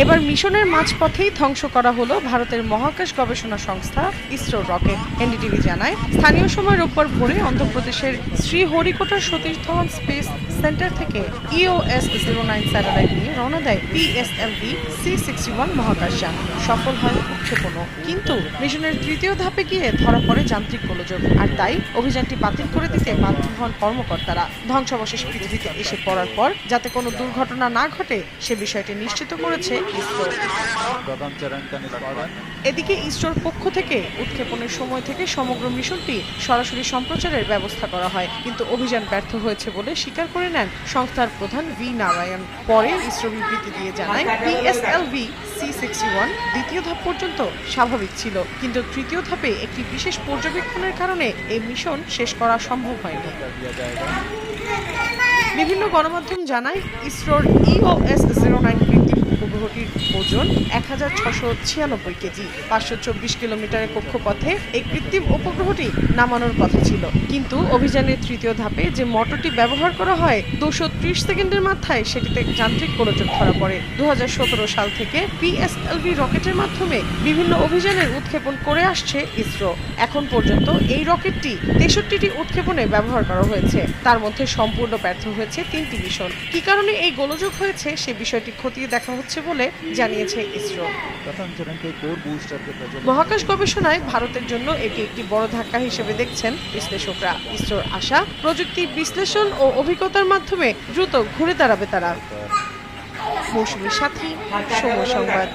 এবার মিশনের মাঝপথেই ধ্বংস করা হলো ভারতের মহাকাশ গবেষণা সংস্থা ইসরো রকেট। এনডিটিভি জানায়, স্থানীয় সময় রোববার ভোরে অন্ধ্রপ্রদেশের শ্রীহরিকোটার সতীর্থন স্পেস সেন্টার থেকে ইওএস জিরো নাইন স্যাটেলাইট নিয়ে রওনা দেয় পিএসএলভি সি সিক্সটি ওয়ান মহাকাশযান সফল হয় উৎক্ষেপণও কিন্তু মিশনের তৃতীয় ধাপে গিয়ে ধরা পড়ে যান্ত্রিক গোলযোগ। আর তাই অভিযানটি বাতিল করে দিতে বাধ্য হন কর্মকর্তারা। ধ্বংসাবশেষ পৃথিবীতে এসে পড়ার পর যাতে কোনো দুর্ঘটনা না ঘটে, সে বিষয়টি নিশ্চিত করেছে এদিকে ইসরোর পক্ষ থেকে উৎক্ষেপণের সময় থেকে সমগ্র মিশনটি সরাসরি সম্প্রচারের ব্যবস্থা করা হয়, কিন্তু অভিযান ব্যর্থ হয়েছে বলে স্বীকার করে নেন সংস্থার প্রধান ভি নারায়ণ। পরে ইসরো বিবৃতি দিয়ে জানায় পিএসএলভি সি সিক্সটি ওয়ান দ্বিতীয় ধাপ পর্যন্ত স্বাভাবিক ছিল, কিন্তু তৃতীয় ধাপে একটি বিশেষ পর্যবেক্ষণের কারণে এই মিশন শেষ করা সম্ভব হয়নি। বিভিন্ন গণমাধ্যম জানায় ইসরোর ইওএস জিরো নাইন কৃত্রিম উপগ্রহটির ওজন এক হাজার ছশো ছিয়ানব্বই কেজি। পাঁচশো চব্বিশ কিলোমিটারের কক্ষপথে এই কৃত্রিম উপগ্রহটি নামানোর কথা ছিল। কিন্তু অভিযানের তৃতীয় ধাপে যে মোটরটি ব্যবহার করা হয়, দুশো ত্রিশ সেকেন্ডের মাথায় সেটিতে যান্ত্রিক গোলযোগ ধরা পড়ে। দু সাল থেকে পিএসএলভি রকেটের মাধ্যমে বিভিন্ন অভিযানের উৎক্ষেপণ করে আসছে ইসরো। এখন পর্যন্ত এই রকেটটি তেষট্টিটি উৎক্ষেপণে ব্যবহার করা হয়েছে। তার মধ্যে সম্পূর্ণ ব্যর্থ হয়েছে তিনটি মিশন। কি কারণে এই গোলযোগ হয়েছে, সে বিষয়টি খতিয়ে দেখা হচ্ছে বলে জানিয়েছে জানিয়েছে ইসরো। মহাকাশ গবেষণায় ভারতের জন্য এটি একটি বড় ধাক্কা হিসেবে দেখছেন বিশ্লেষকরা। ইসরোর আশা প্রযুক্তি বিশ্লেষণ ও অভিজ্ঞতার মাধ্যমে দ্রুত ঘুরে দাঁড়াবে তারা। মৌসুমী সাথী সময় সংবাদ।